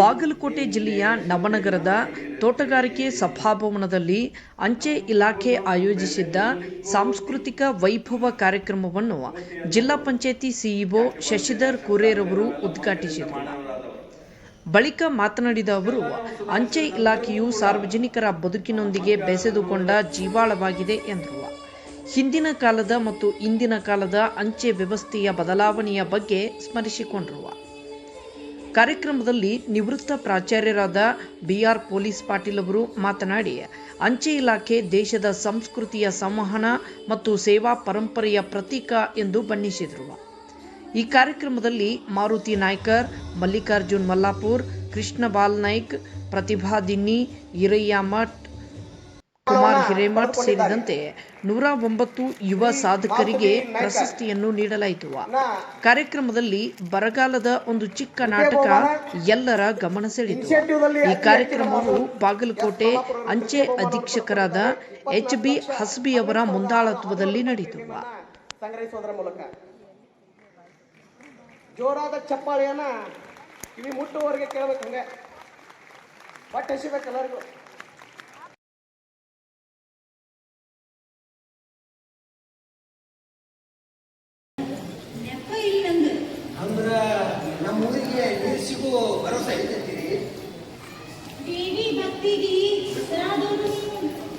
ಬಾಗಲಕೋಟೆ ಜಿಲ್ಲೆಯ ನವನಗರದ ತೋಟಗಾರಿಕೆ ಸಭಾಭವನದಲ್ಲಿ ಅಂಚೆ ಇಲಾಖೆ ಆಯೋಜಿಸಿದ್ದ ಸಾಂಸ್ಕೃತಿಕ ವೈಭವ ಕಾರ್ಯಕ್ರಮವನ್ನು ಜಿಲ್ಲಾ ಪಂಚಾಯತಿ ಸಿಇಒ ಶಶಿಧರ್ ಕುರೇರವರು ಉದ್ಘಾಟಿಸಿದರು. ಬಳಿಕ ಮಾತನಾಡಿದ ಅವರು, ಅಂಚೆ ಇಲಾಖೆಯು ಸಾರ್ವಜನಿಕರ ಬದುಕಿನೊಂದಿಗೆ ಬೆಸೆದುಕೊಂಡ ಜೀವಾಳವಾಗಿದೆ ಎಂದರು. ಹಿಂದಿನ ಕಾಲದ ಮತ್ತು ಇಂದಿನ ಕಾಲದ ಅಂಚೆ ವ್ಯವಸ್ಥೆಯ ಬದಲಾವಣೆಯ ಬಗ್ಗೆ ಸ್ಮರಿಸಿಕೊಂಡರು. ಕಾರ್ಯಕ್ರಮದಲ್ಲಿ ನಿವೃತ್ತ ಪ್ರಾಚಾರ್ಯರಾದ ಬಿಆರ್ ಪೊಲೀಸ್ ಪಾಟೀಲ್ ಅವರು ಮಾತನಾಡಿ, ಅಂಚೆ ಇಲಾಖೆ ದೇಶದ ಸಂಸ್ಕೃತಿಯ ಸಂವಹನ ಮತ್ತು ಸೇವಾ ಪರಂಪರೆಯ ಪ್ರತೀಕ ಎಂದು ಬಣ್ಣಿಸಿದರು. ಈ ಕಾರ್ಯಕ್ರಮದಲ್ಲಿ ಮಾರುತಿ ನಾಯ್ಕರ್, ಮಲ್ಲಿಕಾರ್ಜುನ್ ಮಲ್ಲಾಪುರ್ ಕೃಷ್ಣ ಬಾಲ್ ನಾಯ್ಕ್, ಪ್ರತಿಭಾ ದಿನ್ನಿ ಈರಯ್ಯ ಹಿರೇಮಠ್ ಸೇರಿದಂತೆ ನೂರ ಒಂಬತ್ತು ಯುವ ಸಾಧಕರಿಗೆ ಪ್ರಶಸ್ತಿಯನ್ನು ನೀಡಲಾಯಿತು. ಕಾರ್ಯಕ್ರಮದಲ್ಲಿ ಬರಗಾಲದ ಒಂದು ಚಿಕ್ಕ ನಾಟಕ ಎಲ್ಲರ ಗಮನ ಸೆಳೆಯಿತು. ಈ ಕಾರ್ಯಕ್ರಮವು ಬಾಗಲಕೋಟೆ ಅಂಚೆ ಅಧೀಕ್ಷಕರಾದ ಎಚ್ ಬಿ ಹಸ್ಬಿ ಅವರ ಮುಂದಾಳತ್ವದಲ್ಲಿ ನಡೆಯಿತು. ಜೋರಾದ ಚಪ್ಪಾಳೆಯನ್ನ ಕಿವಿ ಮುಟ್ಟುವವರೆಗೆ ಕೇಳಬೇಕು ಹಂಗೆ ಬಟ್ಟೆ ಎಲ್ಲರಿಗೂ देवी भक्ति की सुना